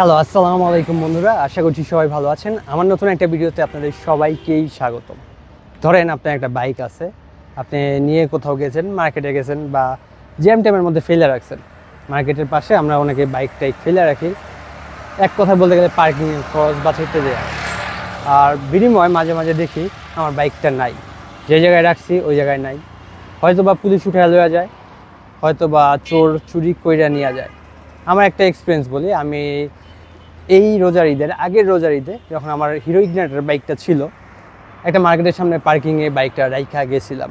Hello আসসালামু আলাইকুম বন্ধুরা, আশা করছি সবাই ভালো আছেন। আমার নতুন একটা ভিডিওতে আপনাদের সবাইকেই স্বাগতম। ধরেন আপনার একটা বাইক আছে, আপনি নিয়ে কোথাও গেছেন, মার্কেটে গেছেন বা জ্যাম ট্যামের মধ্যে ফেলে রাখছেন। মার্কেটের পাশে আমরা অনেকে বাইক টাইক ফেলে রাখি। এক কথা বলতে গেলে পার্কিং খরচ বাঁচাইতে দেয়। আর বিনিময় মাঝে মাঝে দেখি আমার বাইকটা নাই। যে জায়গায় রাখছি, ওই জায়গায় নাই। হয়তো বা পুলিশ উঠে লওয়া যায় হয়তো বা চোর চুরি কইরা নিয়ে যায়। আমার একটা এক্সপিরিয়েন্স বলি, আমি এই রোজার ঈদের আগের রোজার ঈদে যখন আমার হিরো ইগনাইটার বাইকটা ছিল, একটা মার্কেটের সামনে পার্কিংয়ে বাইকটা রাইখা গেছিলাম।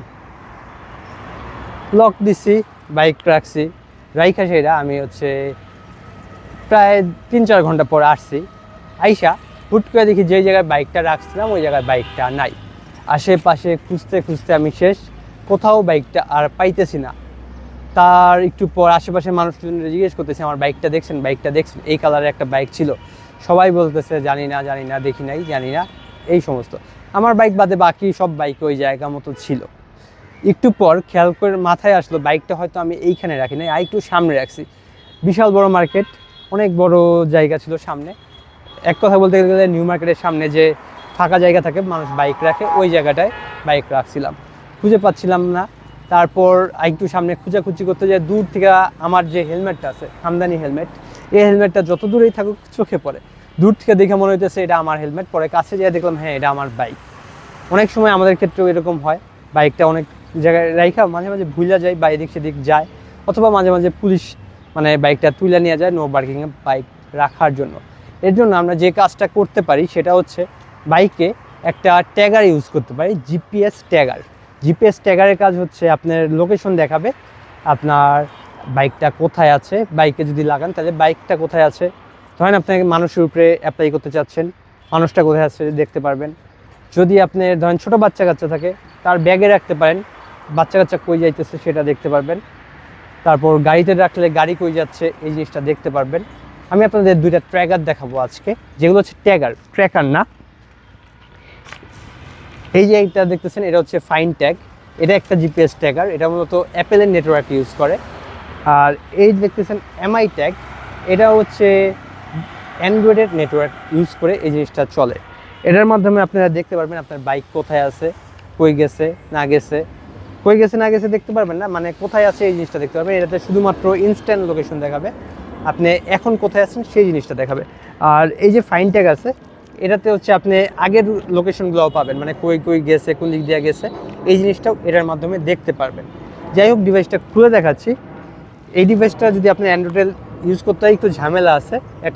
লক দিছি, বাইক রাখছি। রাইখা সেটা আমি হচ্ছে প্রায় তিন চার ঘণ্টা পর আসছি। আইসা হুট করে দেখি যে জায়গায় বাইকটা রাখছিলাম, ওই জায়গায় বাইকটা নাই। আশেপাশে খুঁজতে খুঁজতে আমি শেষ, কোথাও বাইকটা আর পাইতেছি না। তার একটু পর আশেপাশে মানুষজনরা জিজ্ঞেস করতেছে, আমার বাইকটা দেখছেন? বাইকটা দেখছেন? এই কালারের একটা বাইক ছিল। সবাই বলতেছে, জানি না জানি না, দেখি নাই, জানি না। এই সমস্ত। আমার বাইক বাদে বাকি সব বাইক ওই জায়গা মতো ছিল। একটু পর খেয়াল করে মাথায় আসলো, বাইকটা হয়তো আমি এইখানে রাখি নাই, আর একটু সামনে রাখছি। বিশাল বড় মার্কেট, অনেক বড় জায়গা ছিল সামনে। এক কথা বলতে গেলে নিউ মার্কেটের সামনে যে ফাঁকা জায়গা থাকে, মানুষ বাইক রাখে, ওই জায়গাটায় বাইক রাখছিলাম। খুঁজে পাচ্ছিলাম না। তারপর একটু সামনে খুঁজাখুচি করতে যায় দূর থেকে আমার যে হেলমেটটা আছে, আমদানি হেলমেট এই হেলমেটটা যত দূরেই থাকুক চোখে পড়ে। দূর থেকে দেখে মনে হইতেছে এটা আমার হেলমেট পরে কাছে যেয়ে দেখলাম হ্যাঁ এটা আমার বাইক অনেক সময় আমাদের ক্ষেত্রেও এরকম হয় বাইকটা অনেক জায়গায় রাইখা মাঝে মাঝে ভুলা যায়, বা এদিক সেদিক যায়, অথবা মাঝে মাঝে পুলিশ মানে বাইকটা তুলে নিয়ে যায় নো পার্কিংয়ে বাইক রাখার জন্য। এর জন্য আমরা যে কাজটা করতে পারি, সেটা হচ্ছে বাইকে একটা ট্যাগার ইউজ করতে পারি জিপিএস ট্যাগার জিপিএস ট্যাগারের কাজ হচ্ছে আপনার লোকেশন দেখাবে, আপনার বাইকটা কোথায় আছে বাইকে যদি লাগান, তাহলে বাইকটা কোথায় আছে? ধরেন আপনাকে মানুষের উপরে অ্যাপ্লাই করতে চাচ্ছেন, মানুষটা কোথায় আছে দেখতে পারবেন। যদি আপনি ধরেন ছোটো বাচ্চা কাচ্চা থাকে, তার ব্যাগে রাখতে পারেন, বাচ্চা কাচ্চা কই যাইতেছে সেটা দেখতে পারবেন। তারপর গাড়িতে রাখলে গাড়ি কই যাচ্ছে, এই জিনিসটা দেখতে পারবেন। আমি আপনাদের দুইটা ট্র্যাকার দেখাবো আজকে, যেগুলো হচ্ছে ট্যাগার ট্র্যাকার না এই যে এইটা দেখতেছেন, এটা হচ্ছে ফাইন ট্যাগ এটা একটা জিপিএস ট্যাগার এটা মূলত অ্যাপেলের নেটওয়ার্ক ইউজ করে। আর এই দেখতেছেন এমআই ট্যাগ এটা হচ্ছে অ্যান্ড্রয়েডের নেটওয়ার্ক ইউজ করে এই জিনিসটা চলে। এটার মাধ্যমে আপনারা দেখতে পারবেন আপনার বাইক কোথায় আছে, কই গেছে, না গেছে। কই গেছে, না গেছে দেখতে পারবেন না মানে কোথায় আছে এই জিনিসটা দেখতে পারবেন। এটাতে শুধুমাত্র ইনস্ট্যান্ট লোকেশন দেখাবে। আপনি এখন কোথায় আছেন সেই জিনিসটা দেখাবে। আর এই যে ফাইন ট্যাগ আছে এটাতে হচ্ছে আপনি আগের লোকেশনগুলোও পাবেন মানে কই কই গেছে, কোন দিক দিয়ে গেছে, এই জিনিসটাও এটার মাধ্যমে দেখতে পারবেন। যাই হোক ডিভাইসটা খুলে দেখাচ্ছি। এই ডিভাইসটা যদি আপনি অ্যান্ড্রয়েড ইউজ করতে হয়, একটু ঝামেলা আছে, একটা